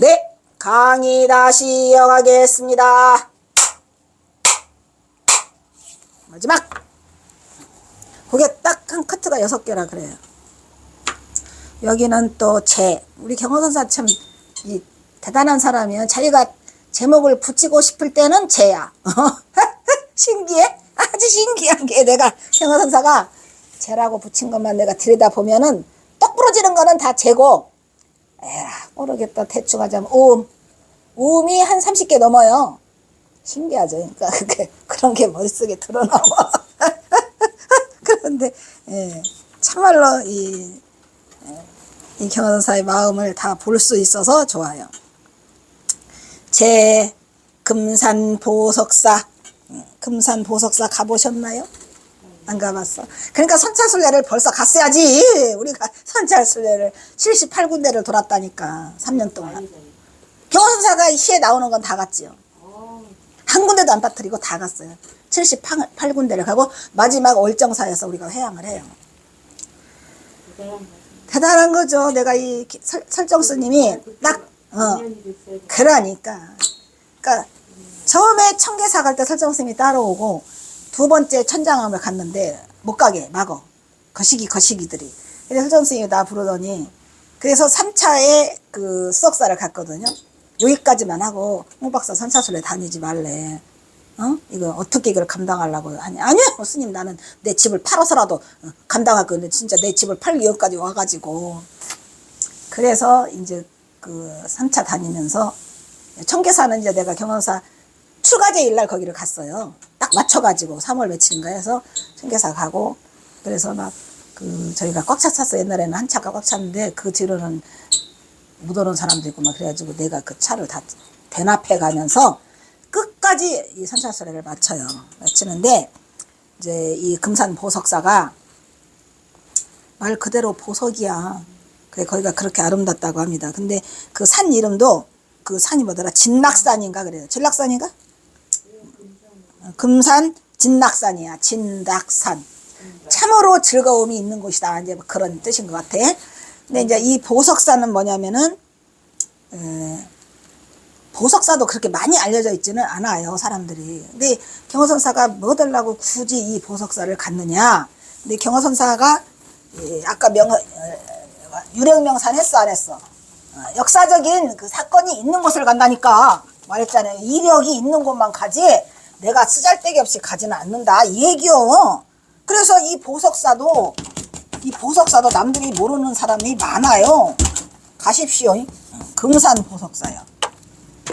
네, 강의 다시 이어가겠습니다. 마지막! 그게 딱 한 커트가 여섯 개라 그래요. 여기는 또 제, 우리 경호 선사 참, 이, 대단한 사람이에요. 자기가 제목을 붙이고 싶을 때는 제야. 신기해? 아주 신기한 게 내가 경호 선사가 제라고 붙인 것만 내가 들여다보면은 떡 부러지는 거는 다 제고, 에라, 모르겠다. 대충 하자면, 오음. 오음이 한 30개 넘어요. 신기하죠. 그러니까 그게, 그런 게 머릿속에 드러나와. 그런데, 예, 참말로 이, 예, 이 경호사의 마음을 다 볼 수 있어서 좋아요. 제 금산 보석사, 음, 금산 보석사 가보셨나요? 안 가봤어. 그러니까 선찰순례를 벌써 갔어야지. 우리가 선찰순례를 78군데를 돌았다니까. 3년 동안. 경호선사가 시에 나오는 건 다 갔지요. 한 군데도 안 빠뜨리고 다 갔어요. 78군데를 가고 마지막 월정사에서 우리가 회양을 해요. 대단한 거죠. 내가 이 기- 설, 설정 스님이 딱, 어, 그러니까. 그러니까 처음에 청계 사 갈 때 설정 스님이 따라오고 두 번째 천장암을 갔는데 못 가게 막어. 거시기 거시기들이. 그래서 설정 스님이 나 부르더니 그래서 3차에 그 수석사를 갔거든요. 여기까지만 하고 홍 박사 선차술에 다니지 말래. 어? 이거 어떻게 이걸 감당하려고 하냐? 아니요, 스님 나는 내 집을 팔아서라도 어, 감당할 건데 진짜 내 집을 팔기 여기까지 와가지고 그래서 이제 그 3차 다니면서 청계사는 이제 내가 경험사 출가제 일날 거기를 갔어요. 딱 맞춰가지고 3월 며칠인가 해서 청계사 가고 그래서 막 그 저희가 꽉 찼었어 옛날에는 한 차가 꽉 찼는데 그 뒤로는 못 오는 사람도 있고 막 그래가지고 내가 그 차를 다 대납해 가면서 끝까지 이 선찰소리를 맞춰요. 맞추는데 이제 이 금산 보석사가 말 그대로 보석이야. 그래 거기가 그렇게 아름답다고 합니다. 근데 그 산 이름도 그 산이 뭐더라? 진낙산인가 그래요. 진낙산인가? 금산 진낙산이야. 진낙산. 참으로 즐거움이 있는 곳이다. 이제 뭐 그런 뜻인 것 같아. 근데 이제 이 보석사는 뭐냐면은 에, 보석사도 그렇게 많이 알려져 있지는 않아요, 사람들이. 근데 경호선사가 뭐 달라고 굳이 이 보석사를 갔느냐? 근데 경호선사가 예, 아까 명 어, 유령명산 했어 안 했어? 어, 역사적인 그 사건이 있는 곳을 간다니까 말했잖아요. 이력이 있는 곳만 가지 내가 쓰잘데기 없이 가지는 않는다 이 얘기요. 그래서 이 보석사도 이 보석사도 남들이 모르는 사람이 많아요. 가십시오. 금산 보석사요.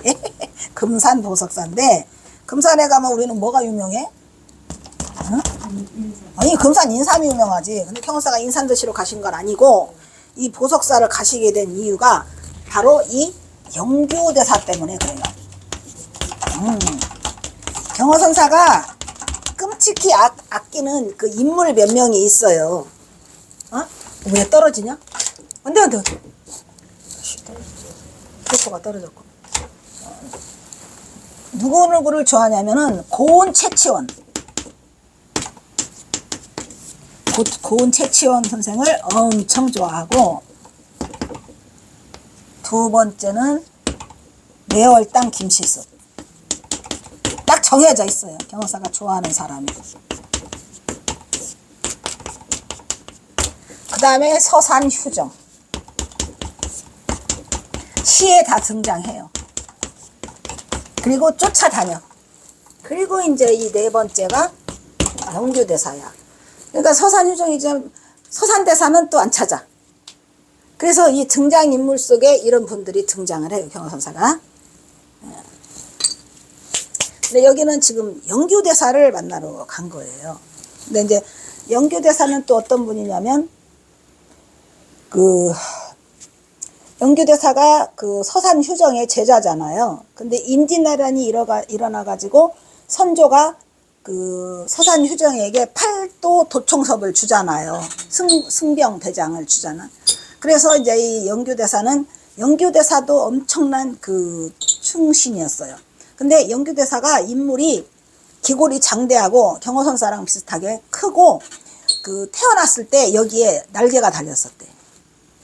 금산 보석사인데 금산에 가면 우리는 뭐가 유명해? 응? 아니 금산 인삼이 유명하지. 근데 경호사가 인삼 드시러 가신 건 아니고 이 보석사를 가시게 된 이유가 바로 이 영교대사 때문에 그래요. 음. 경호선사가 끔찍히 아, 아끼는 그 인물 몇 명이 있어요. 어? 왜 떨어지냐? 안 돼, 안 돼. 포커가 떨어졌고. 누구 누구를 좋아하냐면은 고은 채치원. 고, 고은 채치원 선생을 엄청 좋아하고 두 번째는 매월당 김시수. 딱 정해져 있어요. 경호사가 좋아하는 사람이. 그 다음에 서산 휴정. 시에 다 등장해요. 그리고 쫓아다녀. 그리고 이제 이 네 번째가 영규대사야. 그러니까 서산 휴정이 이제 서산 대사는 또 안 찾아. 그래서 이 등장 인물 속에 이런 분들이 등장을 해요. 경호선사가. 근데 여기는 지금 영규대사를 만나러 간 거예요. 근데 이제 영규대사는 또 어떤 분이냐면 그 영규대사가 그 서산 휴정의 제자잖아요. 근데 임진왜란이 일어가, 일어나가지고 선조가 그 서산 휴정에게 팔도 도총섭을 주잖아요. 승, 승병 대장을 주잖아. 그래서 이제 이 영규대사는 영규대사도 엄청난 그 충신이었어요. 근데 영규대사가 인물이 기골이 장대하고 경호선사랑 비슷하게 크고 그 태어났을 때 여기에 날개가 달렸었대.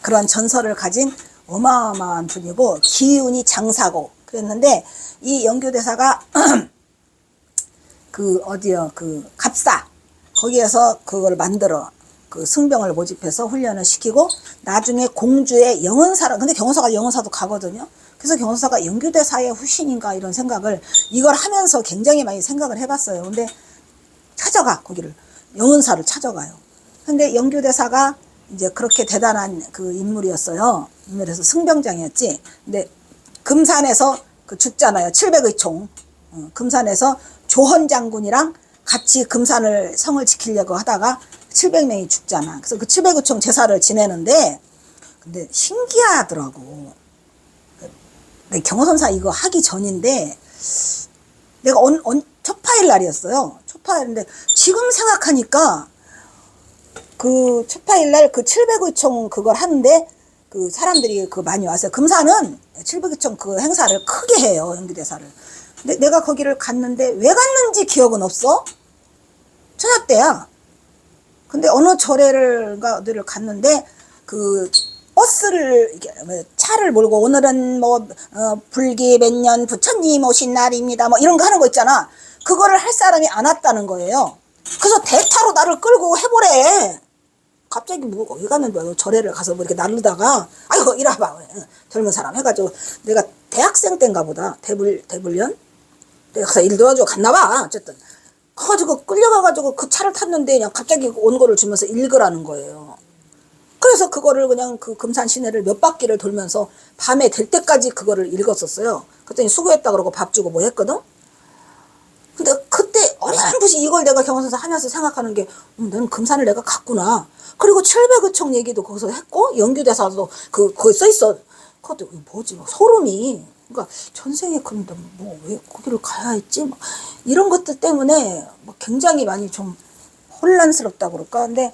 그런 전설을 가진 어마어마한 분이고 기운이 장사고 그랬는데 이 영교대사가 그 어디요 그 갑사 거기에서 그걸 만들어 그 승병을 모집해서 훈련을 시키고 나중에 공주의 영은사를 근데 경원사가 영은사도 가거든요. 그래서 경원사가 영교대 사의 후신인가 이런 생각을 이걸 하면서 굉장히 많이 생각을 해봤어요. 근데 찾아가 거기를 영은사를 찾아가요. 근데 영교대사가 이제 그렇게 대단한 그 인물이었어요. 인물에서 승병장이었지. 근데 금산에서 그 죽잖아요. 700의 총. 어, 금산에서 조헌 장군이랑 같이 금산을 성을 지키려고 하다가 700명이 죽잖아. 그래서 그 700의 총 제사를 지내는데 근데 신기하더라고. 그 경호선사 이거 하기 전인데 내가 언, 언, 초파일 날이었어요. 초파일인데 지금 생각하니까 그 초파일 날그 700의총 그걸 하는데 그 사람들이 그 많이 왔어요. 금산은 700의총 그 행사를 크게 해요. 연기대사를. 근데 내가 거기를 갔는데 왜 갔는지 기억은 없어. 저녁 때야. 근데 어느 절에를,가 어디를 갔는데 그 버스를 뭐 차를 몰고 오늘은 뭐 어, 불기 몇 년 부처님 오신 날입니다. 뭐 이런 거 하는 거 있잖아. 그거를 할 사람이 안 왔다는 거예요. 그래서 대타로 나를 끌고 해보래. 갑자기 뭐 어디 갔는데 뭐 절에를 가서 뭐 이렇게 나르다가 아이고 이리 와봐 젊은 사람 해가지고 내가 대학생 때인가 보다 대불 대불련 내가 가서 일 도와주고 갔나 봐 어쨌든 가가지고 끌려가가지고 그 차를 탔는데 그냥 갑자기 원고를 주면서 읽으라는 거예요. 그래서 그거를 그냥 그 금산 시내를 몇 바퀴를 돌면서 밤에 될 때까지 그거를 읽었었어요. 그랬더니 수고했다 그러고 밥 주고 뭐 했거든. 근데 그때 어렴풋이 이걸 내가 경험해서 하면서 생각하는 게, 음, 난 금산을 내가 갔구나. 그리고 700의총 얘기도 거기서 했고, 연규대사도 그, 거기 써 있어. 그것도 뭐지, 막 소름이. 그러니까 전생에 그런데 뭐 왜 거기를 가야 했지? 막 이런 것들 때문에 막 굉장히 많이 좀 혼란스럽다 그럴까? 근데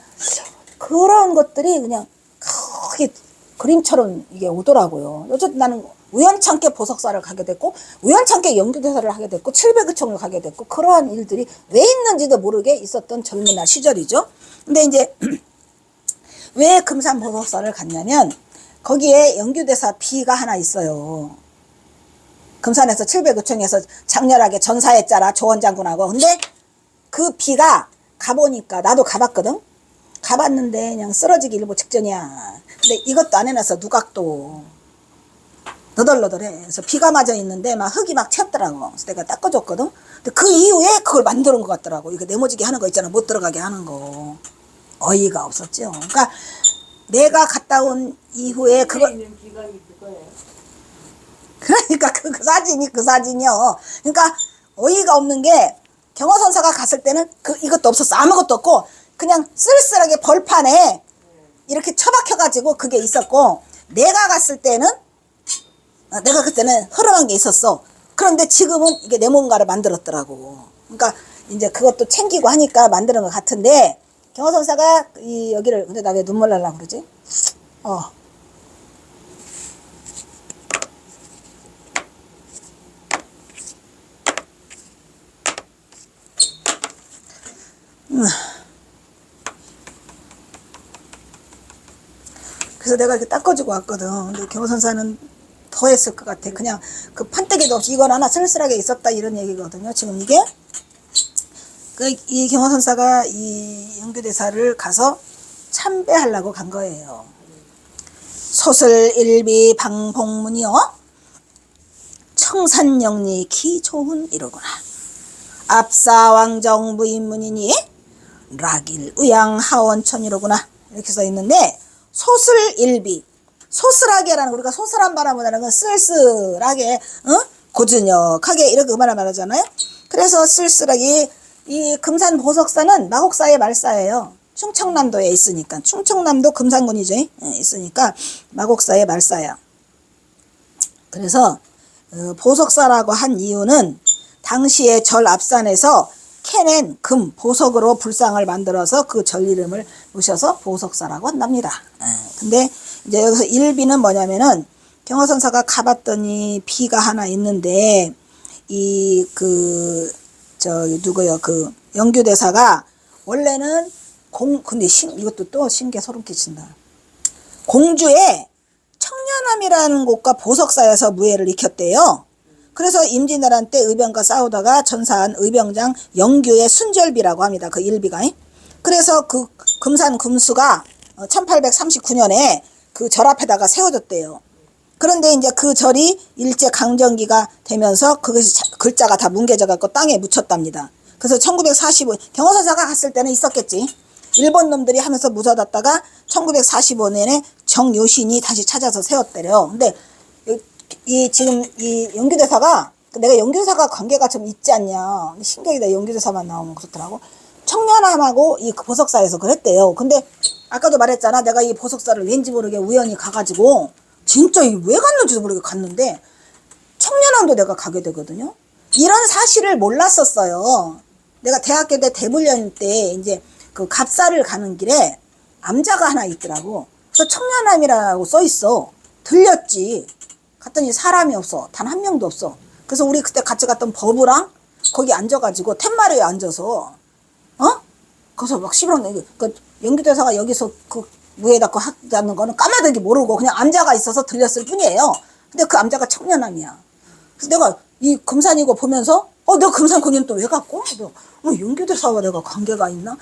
그런 것들이 그냥 크게 그림처럼 이게 오더라고요. 어쨌든 나는 우연찮게 보석사를 가게 됐고, 우연찮게 연기대사를 하게 됐고, 700의총을 가게 됐고, 그러한 일들이 왜 있는지도 모르게 있었던 젊은 날 시절이죠. 근데 이제, 왜 금산 보석사를 갔냐면, 거기에 연규대사 비가 하나 있어요. 금산에서 700의총에서 장렬하게 전사했잖아, 조원 장군하고. 근데 그 비가 가보니까, 나도 가봤거든? 가봤는데 그냥 쓰러지기 일보 직전이야. 근데 이것도 안 해놨어, 누각도. 너덜너덜해. 그래서 비가 맞아 있는데 막 흙이 막 튀었더라고. 그래서 내가 닦아줬거든. 근데 그 이후에 그걸 만드는 것 같더라고. 이거 네모지게 하는 거 있잖아. 못 들어가게 하는 거. 어이가 없었죠. 그러니까 내가 갔다 온 이후에 기간이 그러니까 그, 그 사진이 그 사진이요. 그러니까 어이가 없는 게 경호선사가 갔을 때는 그 이것도 없었어. 아무것도 없고 그냥 쓸쓸하게 벌판에 이렇게 처박혀가지고 그게 있었고 내가 갔을 때는 아, 내가 그때는 흐름한 게 있었어. 그런데 지금은 이게 내 뭔가를 만들었더라고. 그러니까 이제 그것도 챙기고 하니까 만드는 것 같은데 경호선사가 이 여기를 근데 나 왜 눈물 날라 그러지? 어. 그래서 내가 이렇게 닦아주고 왔거든. 근데 경호선사는 더 했을 것 같아. 그냥 그 판때기도 없이 이건 하나 쓸쓸하게 있었다 이런 얘기거든요. 지금 이게 그 이 경호선사가 이 영교대사를 가서 참배하려고 간 거예요. 소슬 일비 방봉문이요. 청산영리 기초훈 이러구나. 압사왕정 부인문이니 락일 의양 하원 천이로구나. 이렇게 써 있는데 소슬 일비. 소슬하게라는 거, 우리가 소슬한 바람을 하는 건 쓸쓸하게 어? 고즈넉하게 이렇게 음화를 말하잖아요. 그래서 쓸쓸하게 이 금산 보석사는 마곡사의 말사예요. 충청남도에 있으니까. 충청남도 금산군이죠 예, 있으니까 마곡사의 말사야. 그래서 어, 보석사라고 한 이유는 당시에 절 앞산에서 캐낸 금 보석으로 불상을 만들어서 그 절 이름을 모셔서 보석사라고 한답니다. 예, 근데 이제 여기서 일비는 뭐냐면은 경호선사가 가봤더니 비가 하나 있는데 이 그 저기 누구요 그 영규대사가 원래는 공 근데 신 이것도 또 신기해 소름 끼친다. 공주의 청년함이라는 곳과 보석사에서 무예를 익혔대요. 그래서 임진왜란 때 의병과 싸우다가 전사한 의병장 영규의 순절비라고 합니다. 그 일비가. 그래서 그 금산 금수가 1839년에 그 절 앞에다가 세워졌대요. 그런데 이제 그 절이 일제 강점기가 되면서 그것이 자- 글자가 다 뭉개져 갖고 땅에 묻혔답니다. 그래서 1945 경호사사가 갔을 때는 있었겠지. 일본 놈들이 하면서 무서웠다가 1945년에 정요신이 다시 찾아서 세웠대요. 근데 이, 이 지금 이 연규대사가 내가 연규대사가 관계가 좀 있지 않냐. 신기하다 연규대사만 나오면 그렇더라고. 청년함하고 이 보석사에서 그랬대요. 근데 아까도 말했잖아. 내가 이 보석사를 왠지 모르게 우연히 가가지고 진짜 이 왜 갔는지도 모르게 갔는데 청년함도 내가 가게 되거든요. 이런 사실을 몰랐었어요. 내가 대학교 때 대불련 때 이제 그 갑사를 가는 길에 암자가 하나 있더라고. 그래서 청년함이라고 써 있어. 들렸지. 갔더니 사람이 없어. 단 한 명도 없어. 그래서 우리 그때 같이 갔던 버부랑 거기 앉아가지고 텐마루에 앉아서 어? 거기서 막 씹어놓는 그 연기대사가 여기서 그 무에다 거 하자는 거는 까마득이 모르고 그냥 암자가 있어서 들렸을 뿐이에요. 근데 그 암자가 청년함이야. 그래서 내가 이 금산이고 보면서 어 내가 금산 거기는 또 왜 갔고? 내가 어 연기대사와 내가 관계가 있나?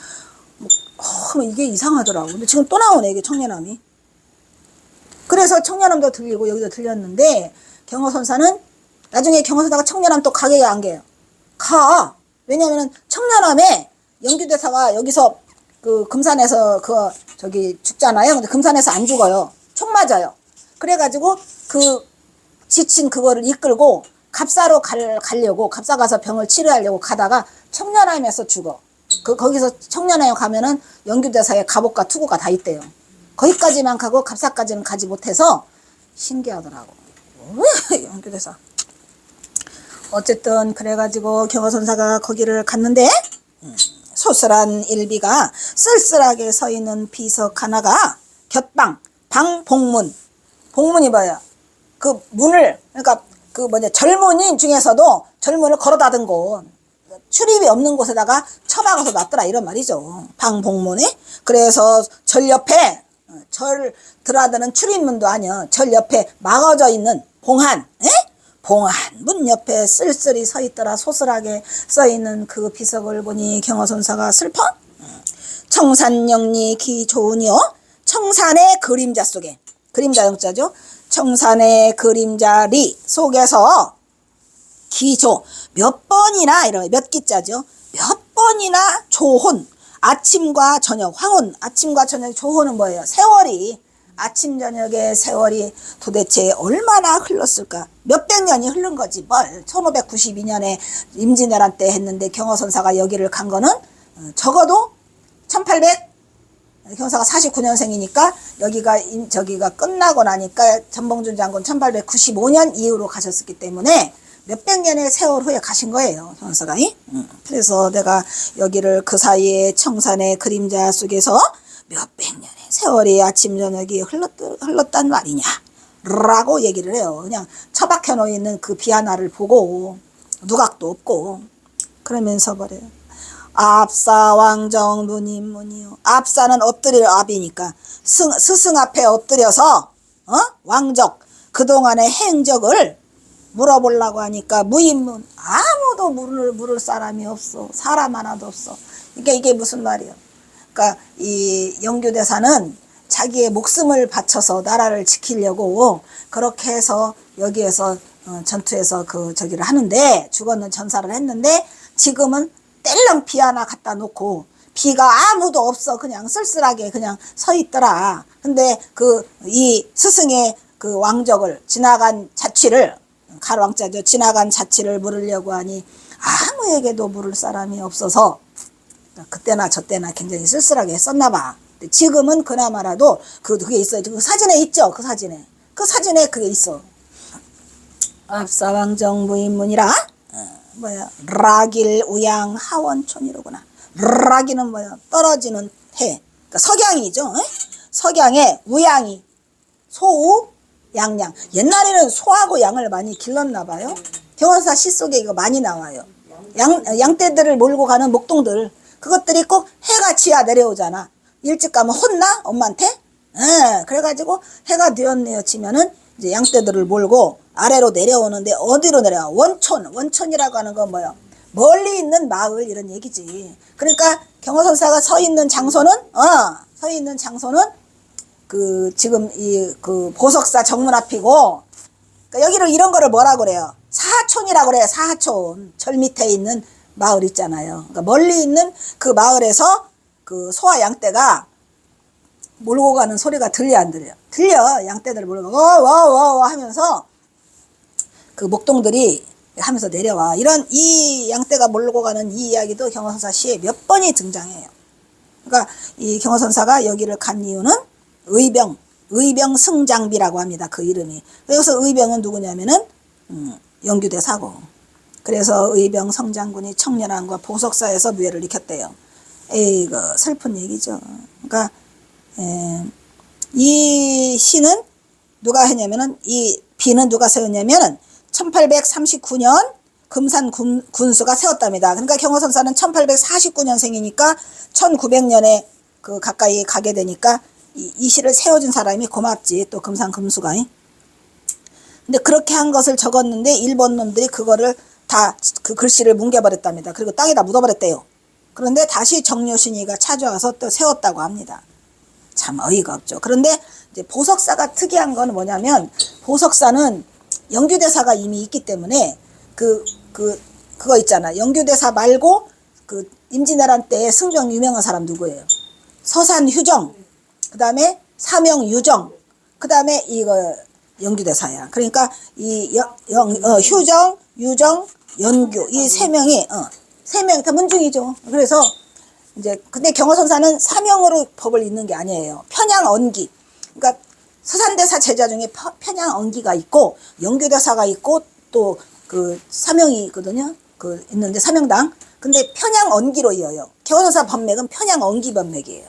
뭐, 어, 이게 이상하더라고. 근데 지금 또 나오네 이게 청년함이. 그래서 청년함도 들리고 여기도 들렸는데 경호선사는 나중에 경호선사가 청년함 또 가게 안 가요. 가. 왜냐면은 청년함에 연규대사가 여기서 그 금산에서 그 저기 죽잖아요. 근데 금산에서 안 죽어요. 총 맞아요. 그래가지고 그 지친 그거를 이끌고 갑사로 갈, 가려고 갑사 가서 병을 치료하려고 가다가 청년함에서 죽어. 그 거기서 청년함에 가면은 연규대사의 갑옷과 투구가 다 있대요. 거기까지만 가고 갑사까지는 가지 못해서 신기하더라고. 왜 연규대사? 어쨌든 그래가지고 경호선사가 거기를 갔는데 음, 소설한 일비가 쓸쓸하게 서 있는 비석 하나가 곁방 방 복문 복문이 뭐야? 그 문을 그러니까 그 뭐냐 젊은이 중에서도 젊은을 걸어 닫은 곳 출입이 없는 곳에다가 처박아서 놨더라 이런 말이죠 방 복문에 그래서 절 옆에 어, 절 들어가는 출입문도 아니야 절 옆에 막아져 있는 봉한 에? 봉한 문 옆에 쓸쓸히 서 있더라. 소설하게 써 있는 그 비석을 보니 경호선사가 슬퍼. 음. 청산영리 기 좋으니요? 청산의 그림자 속에. 그림자 영자죠? 청산의 그림자리 속에서 기조. 몇 번이나 이런 몇 기자죠? 몇 번이나 조혼 아침과 저녁 황혼 아침과 저녁 조혼은 뭐예요? 세월이. 아침 저녁의 세월이 도대체 얼마나 흘렀을까? 몇백 년이 흐른 거지 뭘. 1592년에 임진왜란 때 했는데 경호선사가 여기를 간 거는 어, 적어도 1800 경사가 49년생이니까 여기가 인- 저기가 끝나고 나니까 전봉준 장군 1895년 이후로 가셨기 때문에 몇백 년의 세월 후에 가신 거예요 경사가 그래서 내가 여기를 그 사이에 청산의 그림자 속에서 몇백 년의 세월이 아침 저녁이 흘렀, 흘렀단 말이냐 라고 얘기를 해요 그냥 처박혀 놓이는 그 비하나를 보고 누각도 없고 그러면서 말해요 압사 왕정 누님문이요. 압사는 엎드릴 압이니까 승, 스승 앞에 엎드려서 어? 왕적 그동안의 행적을 물어보려고 하니까 무인문. 아무도 물을 물을 사람이 없어. 사람 하나도 없어. 이게 이게 무슨 말이야 그러니까 이 영규대사는 자기의 목숨을 바쳐서 나라를 지키려고 그렇게 해서 여기에서 어, 전투에서 그 저기를 하는데 죽었는 전사를 했는데 지금은 뗄렁 비 하나 갖다 놓고 비가 아무도 없어. 그냥 쓸쓸하게 그냥 서 있더라. 근데 그 이 스승의 그 왕적을 지나간 자취를 가로왕자죠. 지나간 자취를 물으려고 하니 아무에게도 물을 사람이 없어서 그때나 저때나 굉장히 쓸쓸하게 했었나 봐. 지금은 그나마라도 그 그게 있어요. 그 사진에 있죠. 그 사진에. 그 사진에 그게 있어. 압사왕정 무인문이라 어, 뭐야 라길 우양 하원촌이로구나. 라기는 뭐야 떨어지는 해. 그러니까 석양이죠. 어? 석양에 우양이 소우 양양. 옛날에는 소하고 양을 많이 길렀나 봐요. 경원사 시 속에 이거 많이 나와요. 양 양떼들을 몰고 가는 목동들 그것들이 꼭 해가 지야 내려오잖아. 일찍 가면 혼나 엄마한테. 예, 그래가지고 해가 되었네요 치면은 이제 양떼들을 몰고 아래로 내려오는데 어디로 내려와? 원촌, 원촌이라고 하는 건 뭐요? 멀리 있는 마을 이런 얘기지. 그러니까 경호선사가 서 있는 장소는 어, 서 있는 장소는 그 지금 이 그 보석사 정문 앞이고 그러니까 여기를 이런 거를 뭐라 그래요? 사하촌이라고 그래요. 사하촌. 절 밑에 있는 마을 있잖아요. 그러니까 멀리 있는 그 마을에서 그 소와 양떼가 몰고 가는 소리가 들려 안 들려? 들려. 양떼들 몰고 와와와 하면서 그 목동들이 하면서 내려와. 이런 이 양떼가 몰고 가는 이 이야기도 경호선사 시에 몇 번이 등장해요. 그러니까 이 경호선사가 여기를 간 이유는 의병, 의병 승장비라고 합니다. 그 이름이. 여기서 의병은 누구냐면은 음, 영규대 사고. 그래서 의병 성장군이 청년함과 보석사에서 묘를 일으켰대요. 에이, 그 슬픈 얘기죠. 그러니까 에, 이 시는 누가 했냐면은 이 비는 누가 세웠냐면은 1839년 금산 군, 군수가 세웠답니다. 그러니까 경호선사는 1849년생이니까 1900년에 그 가까이 가게 되니까 이, 이 시를 세워준 사람이 고맙지. 또 금산 금수가. 근데 그렇게 한 것을 적었는데 일본 놈들이 그거를 다 그 글씨를 뭉개버렸답니다. 그리고 땅에다 묻어버렸대요. 그런데 다시 정료신이가 찾아와서 또 세웠다고 합니다. 참 어이가 없죠. 그런데 이제 보석사가 특이한 건 뭐냐면 보석사는 영규대사가 이미 있기 때문에 그, 그, 그거 있잖아. 영규대사 말고 그 임진왜란 때 승병 유명한 사람 누구예요? 서산 휴정, 그 다음에 사명 유정, 그 다음에 이거 영규대사야. 그러니까 이 영, 영, 어, 휴정, 유정, 연규 이 세 명이 어, 세명다 문중이죠. 그래서 이제 근데 경호선사는 사명으로 법을 잇는 게 아니에요. 편향 언기. 그러니까 서산대사 제자 중에 펴- 편향 언기가 있고 영규대사가 있고 또 그 사명이 있거든요. 그 있는데 사명당. 근데 편향 언기로 이어요. 경호선사 법맥은 편향 언기 법맥이에요.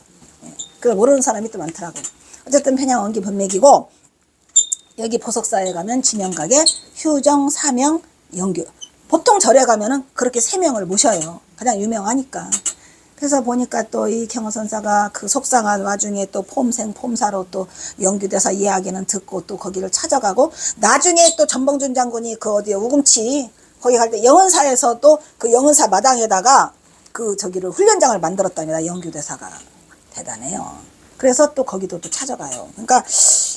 예. 그걸 모르는 사람이 또 많더라고. 어쨌든 편향언기 법맥이고 여기 보석사에 가면 진영각에 휴정, 사명, 영규. 보통 절에 가면은 그렇게 세 명을 모셔요. 가장 유명하니까. 그래서 보니까 또 이 경호선사가 그 속상한 와중에 또 폼생 폼사로 또 영규대사 이야기는 듣고 또 거기를 찾아가고 나중에 또 전봉준 장군이 그 어디에 우금치 거기 갈 때 영은사에서 또 그 영은사 마당에다가 그 저기를 훈련장을 만들었답니다. 영규대사가 대단해요. 그래서 또 거기도 또 찾아가요. 그러니까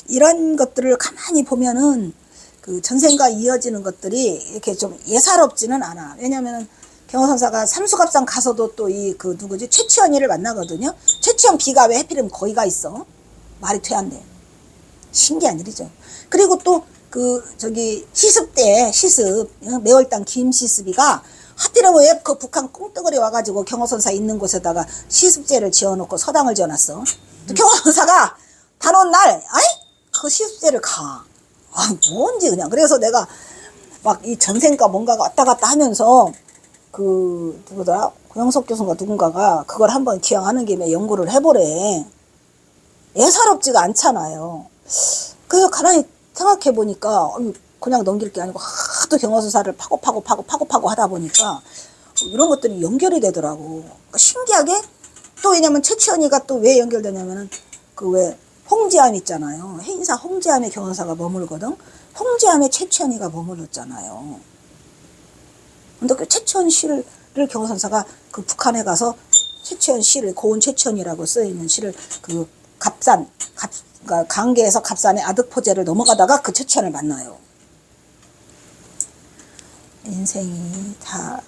이런 것들을 가만히 보면은 그 전생과 이어지는 것들이 이렇게 좀 예사롭지는 않아. 왜냐면은 경호선사가 삼수갑산 가서도 또 이 그 누구지 최치현이를 만나거든요. 최치현 비가 왜 해필이면 거기 가 있어? 말이 돼. 신기한 일이죠. 그리고 또 그 저기 시습 때 시습 어, 매월당 김시습이가 하필이면 왜 그 북한 꽁뜨거리 와가지고 경호선사 있는 곳에다가 시습제를 지어놓고 서당을 지어놨어. 또 경호선사가 단온 날 아이 그 시습제를 가. 아 뭔지 그냥 그래서 내가 막 이 전생가 뭔가가 왔다 갔다 하면서 그 누구더라 고영석 교수인가 누군가가 그걸 한번 기억하는 김에 연구를 해보래. 예사롭지가 않잖아요. 그래서 가만히 생각해 보니까 그냥 넘길 게 아니고 하도 경호수사를 파고 파고 파고 파고 파고 하다 보니까 이런 것들이 연결이 되더라고. 그러니까 신기하게 또 왜냐면 최치현이가 또 왜 연결되냐면은 그 왜 홍지암 있잖아요. 해인사 홍지암에 경호사가 머물거든. 홍지암에 최치현이가 머물렀잖아요. 근데 그 최치현 씨를 경호선사가 그 북한에 가서 최치현 씨를 고은 최치현이라고 쓰여 있는 시를 그 갑산 갑 그러니까 강계에서 갑산의 아득포제를 넘어가다가 그 최치현을 만나요. 인생이 다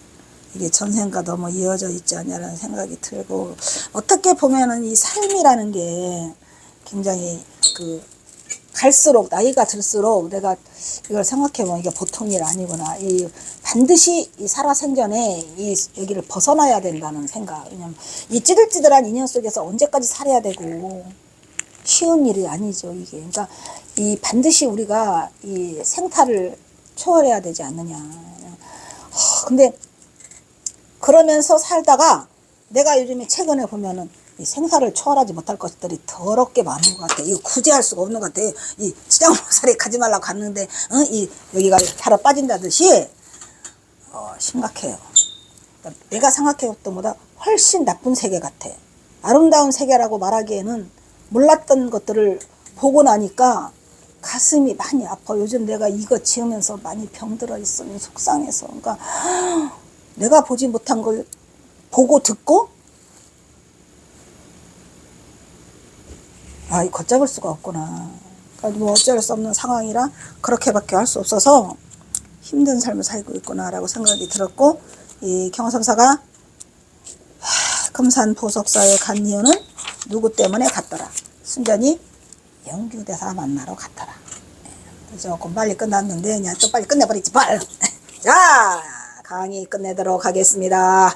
이게 전생과 너무 이어져 있지 않냐라는 생각이 들고 어떻게 보면은 이 삶이라는 게 굉장히 그 갈수록 나이가 들수록 내가 이걸 생각해 보면 이게 보통 일 아니구나. 이 반드시 이 살아생전에 이 여기를 벗어나야 된다는 생각. 왜냐면 이 찌들찌들한 인연 속에서 언제까지 살아야 되고 쉬운 일이 아니죠 이게. 그러니까 이 반드시 우리가 이 생탈을 초월해야 되지 않느냐. 하, 근데 그러면서 살다가 내가 요즘에 최근에 보면은 이 생사를 초월하지 못할 것들이 더럽게 많은 것 같아. 이거 구제할 수가 없는 것 같아. 이 지장모살에 가지 말라고 갔는데, 어? 이, 여기가 살아 빠진다듯이, 어, 심각해요. 그러니까 내가 생각해왔던 것보다 훨씬 나쁜 세계 같아. 아름다운 세계라고 말하기에는 몰랐던 것들을 보고 나니까 가슴이 많이 아파. 요즘 내가 이거 지으면서 많이 병들어 있어. 속상해서. 그러니까 내가 보지 못한 걸 보고 듣고 아, 이 걷잡을 수가 없구나. 그러니까 뭐 어쩔 수 없는 상황이라 그렇게밖에 할 수 없어서 힘든 삶을 살고 있구나라고 생각이 들었고 이 경선사가 하, 금산 보석사에 간 이유는 누구 때문에 갔더라. 순전히 영규대사 만나러 갔더라. 네, 조금 빨리 끝났는데 그냥 또 빨리 끝내버리지 빨. 자 강의 끝내도록 하겠습니다.